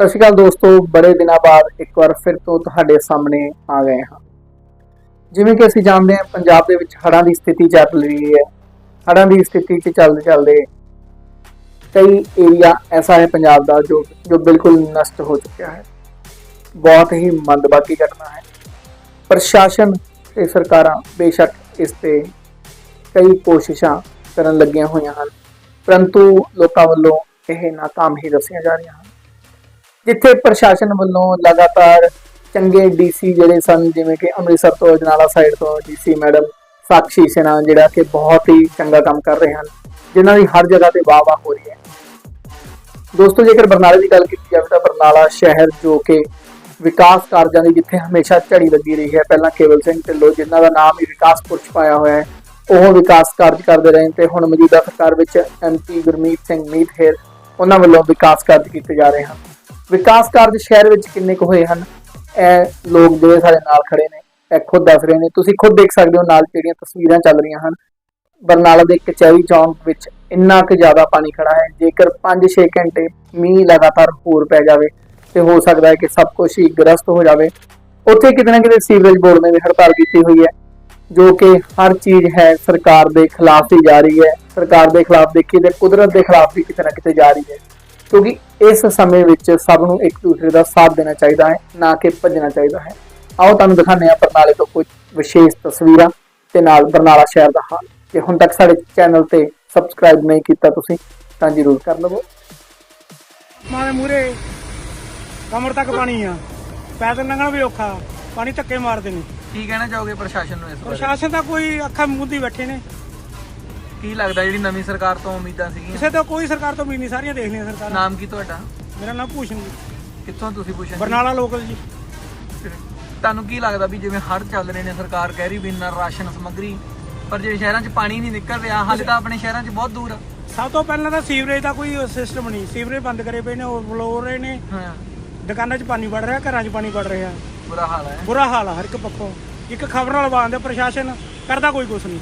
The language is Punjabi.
ਸਤਿ ਸ਼੍ਰੀ ਅਕਾਲ ਦੋਸਤੋ, ਬੜੇ ਦਿਨਾਂ ਬਾਅਦ ਇੱਕ ਵਾਰ ਫਿਰ ਤੋਂ ਤੁਹਾਡੇ ਸਾਹਮਣੇ ਆ ਗਏ ਹਾਂ। ਜਿਵੇਂ ਕਿ ਅਸੀਂ ਜਾਣਦੇ ਹਾਂ, ਪੰਜਾਬ ਦੇ ਵਿੱਚ ਹੜ੍ਹਾਂ ਦੀ ਸਥਿਤੀ ਚੱਲ ਰਹੀ ਹੈ। ਹੜ੍ਹਾਂ ਦੀ ਸਥਿਤੀ 'ਚ ਚੱਲਦੇ ਚੱਲਦੇ ਕਈ ਏਰੀਆ ਐਸਾ ਹੈ ਪੰਜਾਬ ਦਾ ਜੋ ਜੋ ਬਿਲਕੁਲ ਨਸ਼ਟ ਹੋ ਚੁੱਕਿਆ ਹੈ। ਬਹੁਤ ਹੀ ਮੰਦਭਾਗੀ ਘਟਨਾ ਹੈ। ਪ੍ਰਸ਼ਾਸਨ ਤੇ ਸਰਕਾਰਾਂ ਬੇਸ਼ੱਕ ਇਸ ਤੇ ਕਈ ਕੋਸ਼ਿਸ਼ਾਂ ਕਰਨ ਲੱਗੀਆਂ ਹੋਈਆਂ ਹਨ। ਪਰੰਤੂ ਲੋਕਾਂ ਵੱਲੋਂ ਇਹ ਨਾਕਾਮ ਹੀ ਦੱਸੀਆਂ ਜਾ ਰਹੀਆਂ ਹਨ। ਜਿੱਥੇ ਪ੍ਰਸ਼ਾਸਨ ਵੱਲੋਂ ਲਗਾਤਾਰ ਚੰਗੇ ਡੀਸੀ ਜਿਹੜੇ ਸਨ, ਜਿਵੇਂ ਕਿ ਅੰਮ੍ਰਿਤਸਰ ਤੋਂ, ਅਜਨਾਲਾ ਸਾਈਡ ਤੋਂ ਡੀਸੀ ਮੈਡਮ ਸਾਕਸ਼ੀ ਸਿਨਾ, ਜਿਹੜਾ ਕਿ ਬਹੁਤ ਹੀ ਚੰਗਾ ਕੰਮ ਕਰ ਰਹੇ ਹਨ, ਜਿਨ੍ਹਾਂ ਦੀ ਹਰ ਜਗ੍ਹਾ ਤੇ ਵਾਹ ਵਾਹ ਹੋ ਰਹੀ ਹੈ। ਦੋਸਤੋ, ਜੇਕਰ ਬਰਨਾਲੇ ਦੀ ਗੱਲ ਕੀਤੀ ਜਾਵੇ ਤਾਂ ਬਰਨਾਲਾ ਸ਼ਹਿਰ ਜੋ ਕਿ ਵਿਕਾਸ ਕਾਰਜਾਂ ਦੀ ਜਿੱਥੇ ਹਮੇਸ਼ਾ ਝੜੀ ਲੱਗੀ ਰਹੀ ਹੈ, ਪਹਿਲਾਂ ਕੇਵਲ ਸਿੰਘ ਢਿੱਲੋਂ, ਜਿਨ੍ਹਾਂ ਦਾ ਨਾਮ ਹੀ ਵਿਕਾਸ ਪੁਰਸ਼ ਪਾਇਆ ਹੋਇਆ ਹੈ, ਉਹ ਵਿਕਾਸ ਕਾਰਜ ਕਰਦੇ ਰਹੇ ਤੇ ਹੁਣ ਮੌਜੂਦਾ ਸਰਕਾਰ ਵਿੱਚ ਐਮਪੀ ਗੁਰਮੀਤ ਸਿੰਘ ਮੀਤਹੇਰ ਉਹਨਾਂ ਵੱਲੋਂ ਵਿਕਾਸ ਕਾਰਜ ਕੀਤੇ ਜਾ ਰਹੇ ਹਨ। ਵਿਕਾਸ ਕਾਰਜ ਸ਼ਹਿਰ ਵਿੱਚ ਕਿੰਨੇ ਕੁ ਹੋਏ ਹਨ? ਇਹ ਲੋਕ ਜਿਹੜੇ ਸਾਡੇ ਨਾਲ ਖੜੇ ਨੇ, ਇਹ ਖੁਦ ਦੱਸ ਰਹੇ ਨੇ। ਤੁਸੀਂ ਖੁਦ ਦੇਖ ਸਕਦੇ ਹੋ ਨਾਲ ਜਿਹੜੀਆਂ ਤਸਵੀਰਾਂ ਚੱਲ ਰਹੀਆਂ ਹਨ। ਬਰਨਾਲਾ ਦੇ ਕਚਹਿਰੀ ਚੌਂਕ ਵਿੱਚ ਇੰਨਾ ਕੁ ਜ਼ਿਆਦਾ ਪਾਣੀ ਖੜਾ ਹੈ। ਜੇਕਰ 5-6 ਘੰਟੇ ਮੀਂਹ ਲਗਾਤਾਰ ਹੋਰ ਪੈ ਜਾਵੇ ਤੇ ਹੋ ਸਕਦਾ ਹੈ ਕਿ ਸਭ ਕੁਝ ਹੀ ਗ੍ਰਸਤ ਹੋ ਜਾਵੇ। ਉੱਥੇ ਕਿਤੇ ਨਾ ਕਿਤੇ ਸੀਵਰੇਜ ਬੋਰਡ ਨੇ ਵੀ ਹੜਤਾਲ ਕੀਤੀ ਹੋਈ ਹੈ, ਜੋ ਕਿ ਹਰ ਚੀਜ਼ ਹੈ ਸਰਕਾਰ ਦੇ ਖਿਲਾਫ ਹੀ ਜਾ ਰਹੀ ਹੈ। ਸਰਕਾਰ ਦੇ ਖਿਲਾਫ ਦੇਖੀ ਤੇ ਕੁਦਰਤ ਦੇ ਖਿਲਾਫ ਵੀ ਕਿਤੇ ਨਾ ਕਿਤੇ ਜਾ ਰਹੀ ਹੈ। ਕਿਉਂਕਿ ਇਸ ਸਮੇਂ ਵਿੱਚ ਸਭ ਨੂੰ ਇੱਕ ਦੂਸਰੇ ਦਾ ਸਾਥ ਦੇਣਾ ਚਾਹੀਦਾ ਹੈ ਨਾ ਕਿ ਭੱਜਣਾ ਚਾਹੀਦਾ ਹੈ। ਆਓ ਤੁਹਾਨੂੰ ਦਿਖਾਉਂਦੇ ਹਾਂ ਬਰਨਾਲੇ ਤੋਂ ਕੁਝ ਵਿਸ਼ੇਸ਼ ਤਸਵੀਰਾਂ ਤੇ ਨਾਲ ਬਰਨਾਲਾ ਸ਼ਹਿਰ ਦਾ ਹਾਲ। ਜੇ ਹੁਣ ਤੱਕ ਸਾਡੇ ਚੈਨਲ ਤੇ ਸਬਸਕ੍ਰਾਈਬ ਨਹੀਂ ਕੀਤਾ ਤੁਸੀਂ ਤਾਂ ਜਰੂਰ ਕਰ ਲਵੋ। ਮਾਰੇ ਮੂਰੇ ਕਮਰ ਤੱਕ ਪਾਣੀ ਆ। ਪੈਦਲ ਲੰਘਣਾ ਵੀ ਔਖਾ ਪਾਣੀ ਧੱਕੇ ਮਾਰਦੇ ਨੇ। ਕੀ ਕਹਿਣਾ ਚਾਹੋਗੇ ਪ੍ਰਸ਼ਾਸਨ ਨੂੰ ਇਸ ਬਾਰੇ? ਪ੍ਰਸ਼ਾਸਨ ਦਾ ਕੋਈ ਅੱਖਾਂ ਮੂੰਦੀ ਬੈਠੇ ਨੇ। ਕੀ ਲੱਗਦਾ ਜਿਹੜੀ ਨਵੀਂ ਸਰਕਾਰ ਤੋਂ ਉਮੀਦਾਂ ਸੀਗੀਆਂ? ਕਿਸੇ ਤੋਂ ਕੋਈ ਸਰਕਾਰ ਤੋਂ ਉਮੀਦ ਨਹੀਂ ਸਾਰੀਆਂ ਦੇਖ ਲਈਆਂ ਸਰਕਾਰਾਂ। ਨਾਮ ਕੀ ਤੁਹਾਡਾ? ਮੇਰਾ ਨਾਮ ਭੂਸ਼ਣ ਜੀ। ਕਿੱਥੋਂ ਤੁਸੀਂ ਪੁੱਛਿਆ ਬਰਨਾਲਾ ਲੋਕਲ ਜੀ। ਤੁਹਾਨੂੰ ਕੀ ਲੱਗਦਾ ਵੀ ਜਿਵੇਂ ਹੜ੍ਹ ਚੱਲ ਰਹੇ ਨੇ ਸਰਕਾਰ ਕਹਿ ਰਹੀ ਵੀ ਇੰਨਾ ਰਾਸ਼ਨ ਸਮੱਗਰੀ ਪਰ ਜੇ ਸ਼ਹਿਰਾਂ 'ਚ ਪਾਣੀ ਨਹੀਂ ਨਿਕਲ ਰਿਹਾ ਹਾਲੇ ਤਾਂ ਆਪਣੇ ਸ਼ਹਿਰਾਂ 'ਚ ਬਹੁਤ ਦੂਰ ਆ। ਸਭ ਤੋਂ ਪਹਿਲਾਂ ਤਾਂ ਸੀਵਰੇਜ ਦਾ ਕੋਈ ਸਿਸਟਮ ਨਹੀਂ। ਸੀਵਰੇਜ ਬੰਦ ਕਰੇ ਪਏ ਨੇ ਓਵਰਫਲੋ ਹੋ ਰਹੇ ਨੇ। ਹਾਂ। ਦੁਕਾਨਾਂ 'ਚ ਪਾਣੀ ਵੜ ਰਿਹਾ ਘਰਾਂ 'ਚ ਪਾਣੀ ਵੜ ਰਿਹਾ। ਬੁਰਾ ਹਾਲ ਹੈ ਬੁਰਾ ਹਾਲ ਆ ਹਰ ਇੱਕ ਪੱਖੋਂ। ਇੱਕ ਖਬਰ ਨਾਲ ਬਾਂਦੇ ਪ੍ਰਸ਼ਾਸਨ ਕਰਦਾ ਕੋਈ ਕੁਛ ਨਹੀਂ।